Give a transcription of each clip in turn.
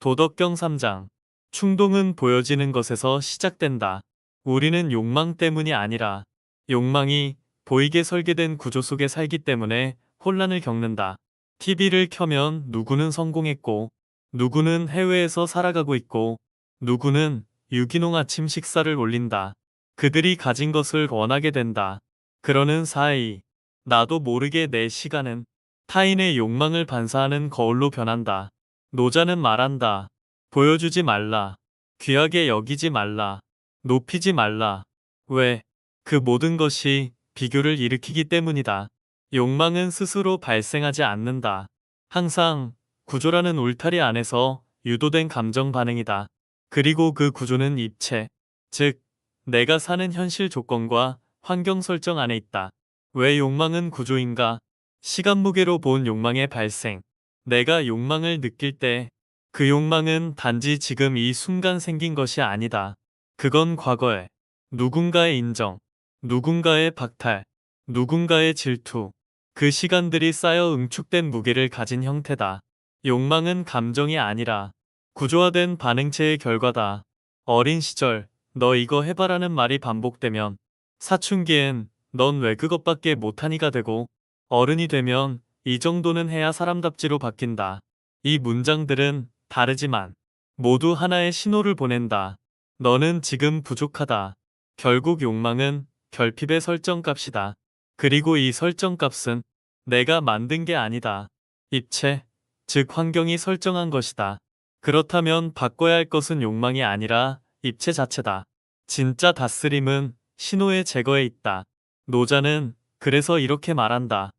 도덕경 3장. 충동은 보여지는 것에서 시작된다. 우리는 욕망 때문이 아니라 욕망이 보이게 설계된 구조 속에 살기 때문에 혼란을 겪는다. TV를 켜면 누구는 성공했고, 누구는 해외에서 살아가고 있고, 누구는 유기농 아침 식사를 올린다. 그들이 가진 것을 원하게 된다. 그러는 사이, 나도 모르게 내 시간은 타인의 욕망을 반사하는 거울로 변한다. 노자는 말한다. 보여주지 말라. 귀하게 여기지 말라. 높이지 말라. 왜? 그 모든 것이 비교를 일으키기 때문이다. 욕망은 스스로 발생하지 않는다. 항상 구조라는 울타리 안에서 유도된 감정 반응이다. 그리고 그 구조는 입체, 즉, 내가 사는 현실 조건과 환경 설정 안에 있다. 왜 욕망은 구조인가? 시간 무게로 본 욕망의 발생. 내가 욕망을 느낄 때 그 욕망은 단지 지금 이 순간 생긴 것이 아니다. 그건 과거에 누군가의 인정, 누군가의 박탈, 누군가의 질투, 그 시간들이 쌓여 응축된 무게를 가진 형태다. 욕망은 감정이 아니라 구조화된 반응체의 결과다. 어린 시절, 너 이거 해봐라는 말이 반복되면 사춘기엔 넌 왜 그것밖에 못하니가 되고 어른이 되면 이 정도는 해야 사람답지로 바뀐다. 이 문장들은 다르지만 모두 하나의 신호를 보낸다. 너는 지금 부족하다. 결국 욕망은 결핍의 설정값이다. 그리고 이 설정값은 내가 만든 게 아니다. 입체, 즉 환경이 설정한 것이다. 그렇다면 바꿔야 할 것은 욕망이 아니라 입체 자체다. 진짜 다스림은 신호의 제거에 있다. 노자는 그래서 이렇게 말한다.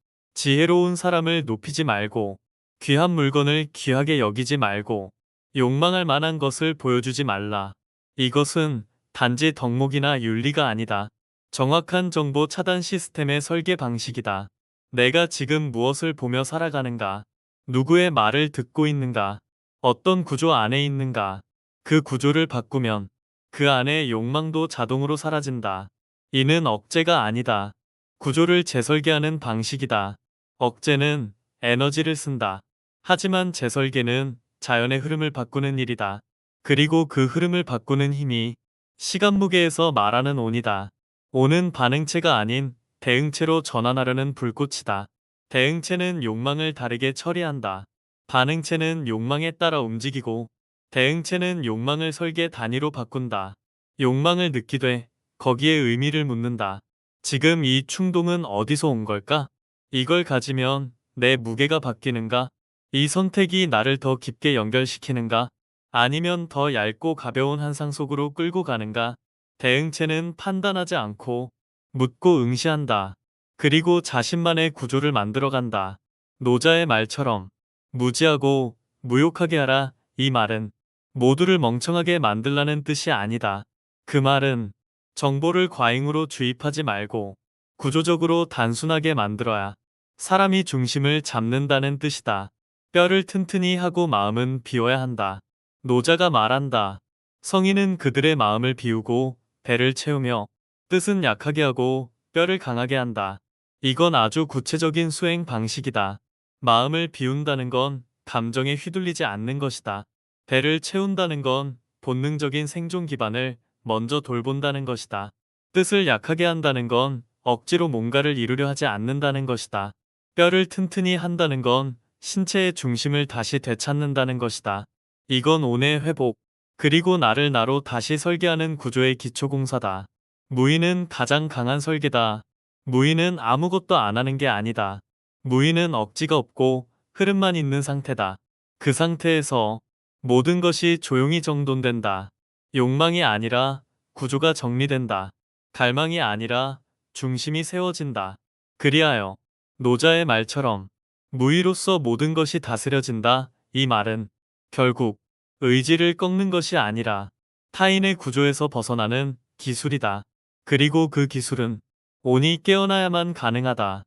지혜로운 사람을 높이지 말고 귀한 물건을 귀하게 여기지 말고 욕망할 만한 것을 보여주지 말라. 이것은 단지 덕목이나 윤리가 아니다. 정확한 정보 차단 시스템의 설계 방식이다. 내가 지금 무엇을 보며 살아가는가? 누구의 말을 듣고 있는가? 어떤 구조 안에 있는가? 그 구조를 바꾸면 그 안에 욕망도 자동으로 사라진다. 이는 억제가 아니다. 구조를 재설계하는 방식이다. 억제는 에너지를 쓴다. 하지만 재설계는 자연의 흐름을 바꾸는 일이다. 그리고 그 흐름을 바꾸는 힘이 시간 무게에서 말하는 온이다. 온은 반응체가 아닌 대응체로 전환하려는 불꽃이다. 대응체는 욕망을 다르게 처리한다. 반응체는 욕망에 따라 움직이고 대응체는 욕망을 설계 단위로 바꾼다. 욕망을 느끼되 거기에 의미를 묻는다. 지금 이 충동은 어디서 온 걸까? 이걸 가지면 내 무게가 바뀌는가? 이 선택이 나를 더 깊게 연결시키는가? 아니면 더 얇고 가벼운 한상 속으로 끌고 가는가? 대응체는 판단하지 않고 묻고 응시한다. 그리고 자신만의 구조를 만들어간다. 노자의 말처럼 무지하고 무욕하게 하라 이 말은 모두를 멍청하게 만들라는 뜻이 아니다. 그 말은 정보를 과잉으로 주입하지 말고 구조적으로 단순하게 만들어야 사람이 중심을 잡는다는 뜻이다. 뼈를 튼튼히 하고 마음은 비워야 한다. 노자가 말한다. 성인은 그들의 마음을 비우고 배를 채우며 뜻은 약하게 하고 뼈를 강하게 한다. 이건 아주 구체적인 수행 방식이다. 마음을 비운다는 건 감정에 휘둘리지 않는 것이다. 배를 채운다는 건 본능적인 생존 기반을 먼저 돌본다는 것이다. 뜻을 약하게 한다는 건 억지로 뭔가를 이루려 하지 않는다는 것이다. 뼈를 튼튼히 한다는 건 신체의 중심을 다시 되찾는다는 것이다. 이건 온의 회복, 그리고 나를 나로 다시 설계하는 구조의 기초공사다. 무의는 가장 강한 설계다. 무의는 아무것도 안 하는 게 아니다. 무의는 억지가 없고 흐름만 있는 상태다. 그 상태에서 모든 것이 조용히 정돈된다. 욕망이 아니라 구조가 정리된다. 갈망이 아니라 중심이 세워진다. 그리하여 노자의 말처럼 무의로서 모든 것이 다스려진다. 이 말은 결국 의지를 꺾는 것이 아니라 타인의 구조에서 벗어나는 기술이다. 그리고 그 기술은 온이 깨어나야만 가능하다.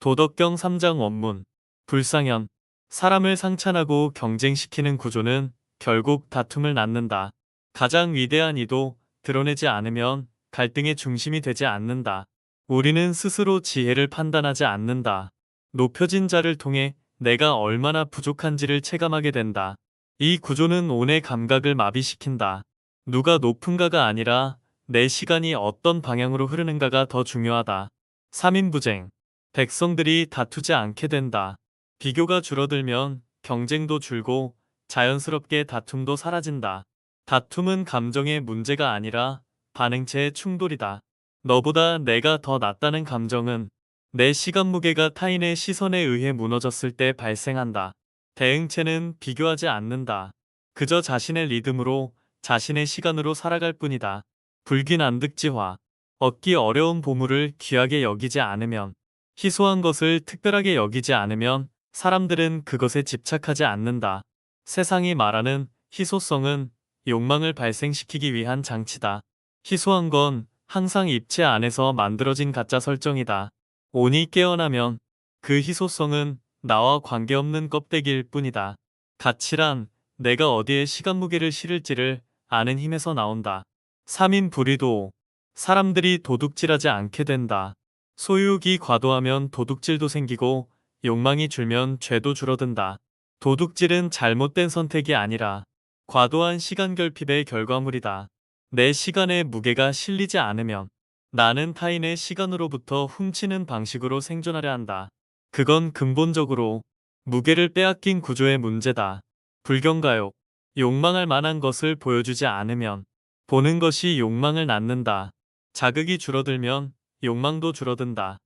도덕경 3장 원문 불상현 사람을 상찬하고 경쟁시키는 구조는 결국 다툼을 낳는다. 가장 위대한 이도 드러내지 않으면 갈등의 중심이 되지 않는다. 우리는 스스로 지혜를 판단하지 않는다. 높여진 자를 통해 내가 얼마나 부족한지를 체감하게 된다. 이 구조는 온의 감각을 마비시킨다. 누가 높은가가 아니라 내 시간이 어떤 방향으로 흐르는가가 더 중요하다. 3인 부쟁. 백성들이 다투지 않게 된다. 비교가 줄어들면 경쟁도 줄고 자연스럽게 다툼도 사라진다. 다툼은 감정의 문제가 아니라 반응체의 충돌이다. 너보다 내가 더 낫다는 감정은 내 시간 무게가 타인의 시선에 의해 무너졌을 때 발생한다. 대응체는 비교하지 않는다. 그저 자신의 리듬으로 자신의 시간으로 살아갈 뿐이다. 불균안득지화. 얻기 어려운 보물을 귀하게 여기지 않으면, 희소한 것을 특별하게 여기지 않으면 사람들은 그것에 집착하지 않는다. 세상이 말하는 희소성은 욕망을 발생시키기 위한 장치다. 희소한 건 항상 입체 안에서 만들어진 가짜 설정이다. 온이 깨어나면 그 희소성은 나와 관계없는 껍데기일 뿐이다. 가치란 내가 어디에 시간 무게를 실을지를 아는 힘에서 나온다. 3인 불의도 사람들이 도둑질하지 않게 된다. 소유욕이 과도하면 도둑질도 생기고 욕망이 줄면 죄도 줄어든다. 도둑질은 잘못된 선택이 아니라 과도한 시간 결핍의 결과물이다. 내 시간에 무게가 실리지 않으면 나는 타인의 시간으로부터 훔치는 방식으로 생존하려 한다. 그건 근본적으로 무게를 빼앗긴 구조의 문제다. 불경가욕. 욕망할 만한 것을 보여주지 않으면 보는 것이 욕망을 낳는다. 자극이 줄어들면 욕망도 줄어든다.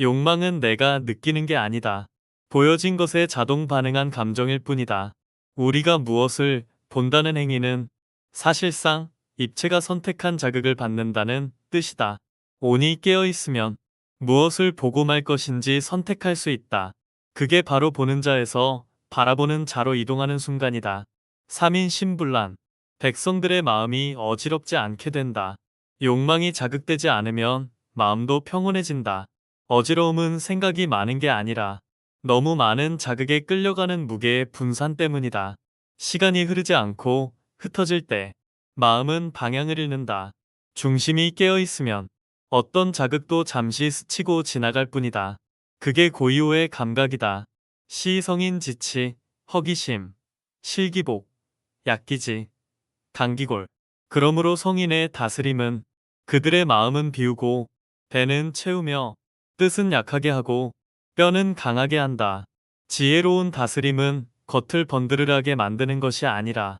욕망은 내가 느끼는 게 아니다. 보여진 것에 자동 반응한 감정일 뿐이다. 우리가 무엇을 본다는 행위는 사실상 입체가 선택한 자극을 받는다는 뜻이다. 온이 깨어 있으면 무엇을 보고 말 것인지 선택할 수 있다. 그게 바로 보는 자에서 바라보는 자로 이동하는 순간이다. 3인 신분란. 백성들의 마음이 어지럽지 않게 된다. 욕망이 자극되지 않으면 마음도 평온해진다. 어지러움은 생각이 많은 게 아니라 너무 많은 자극에 끌려가는 무게의 분산 때문이다. 시간이 흐르지 않고 흩어질 때 마음은 방향을 잃는다. 중심이 깨어 있으면 어떤 자극도 잠시 스치고 지나갈 뿐이다. 그게 고이호의 감각이다. 시성인 지치, 허기심, 실기복, 약기지, 강기골. 그러므로 성인의 다스림은 그들의 마음은 비우고 배는 채우며 뜻은 약하게 하고 뼈는 강하게 한다. 지혜로운 다스림은 겉을 번드르르하게 만드는 것이 아니라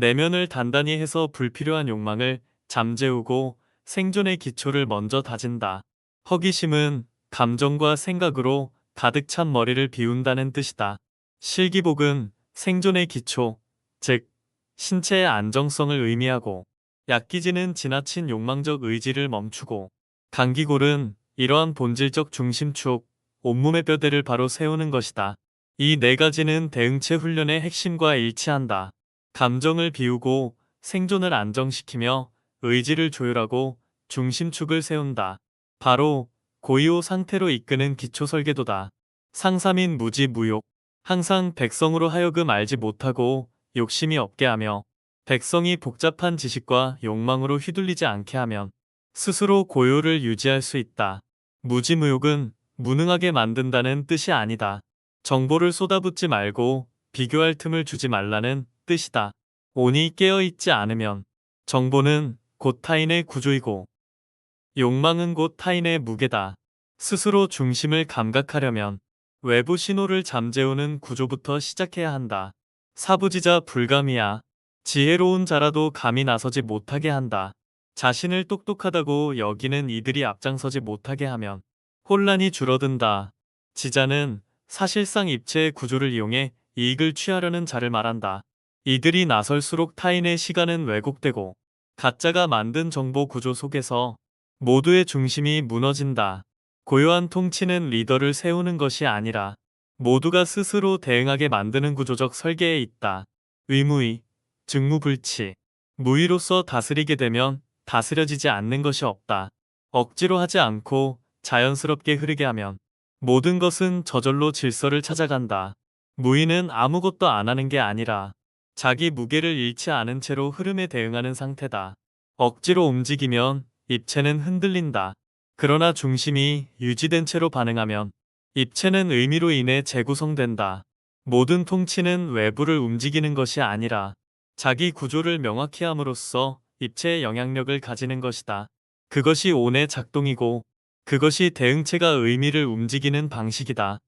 내면을 단단히 해서 불필요한 욕망을 잠재우고 생존의 기초를 먼저 다진다. 허기심은 감정과 생각으로 가득 찬 머리를 비운다는 뜻이다. 실기복은 생존의 기초, 즉 신체의 안정성을 의미하고 약기지는 지나친 욕망적 의지를 멈추고 감기골은 이러한 본질적 중심축, 온몸의 뼈대를 바로 세우는 것이다. 이 네 가지는 대응체 훈련의 핵심과 일치한다. 감정을 비우고 생존을 안정시키며 의지를 조율하고 중심축을 세운다. 바로 고이호 상태로 이끄는 기초 설계도다. 상삼인 무지 무욕. 항상 백성으로 하여금 알지 못하고 욕심이 없게 하며 백성이 복잡한 지식과 욕망으로 휘둘리지 않게 하면 스스로 고요를 유지할 수 있다. 무지무욕은 무능하게 만든다는 뜻이 아니다. 정보를 쏟아붓지 말고 비교할 틈을 주지 말라는 뜻이다. 온이 깨어있지 않으면 정보는 곧 타인의 구조이고 욕망은 곧 타인의 무게다. 스스로 중심을 감각하려면 외부 신호를 잠재우는 구조부터 시작해야 한다. 사부지자 불감이야. 지혜로운 자라도 감이 나서지 못하게 한다. 자신을 똑똑하다고 여기는 이들이 앞장서지 못하게 하면 혼란이 줄어든다. 지자는 사실상 입체의 구조를 이용해 이익을 취하려는 자를 말한다. 이들이 나설수록 타인의 시간은 왜곡되고 가짜가 만든 정보 구조 속에서 모두의 중심이 무너진다. 고요한 통치는 리더를 세우는 것이 아니라 모두가 스스로 대응하게 만드는 구조적 설계에 있다. 의무의, 직무불치, 무의로서 다스리게 되면 다스려지지 않는 것이 없다. 억지로 하지 않고 자연스럽게 흐르게 하면 모든 것은 저절로 질서를 찾아간다. 무의는 아무것도 안 하는 게 아니라 자기 무게를 잃지 않은 채로 흐름에 대응하는 상태다. 억지로 움직이면 입체는 흔들린다. 그러나 중심이 유지된 채로 반응하면 입체는 의미로 인해 재구성된다. 모든 통치는 외부를 움직이는 것이 아니라 자기 구조를 명확히 함으로써 입체의 영향력을 가지는 것이다. 그것이 온의 작동이고 그것이 대응체가 의미를 움직이는 방식이다.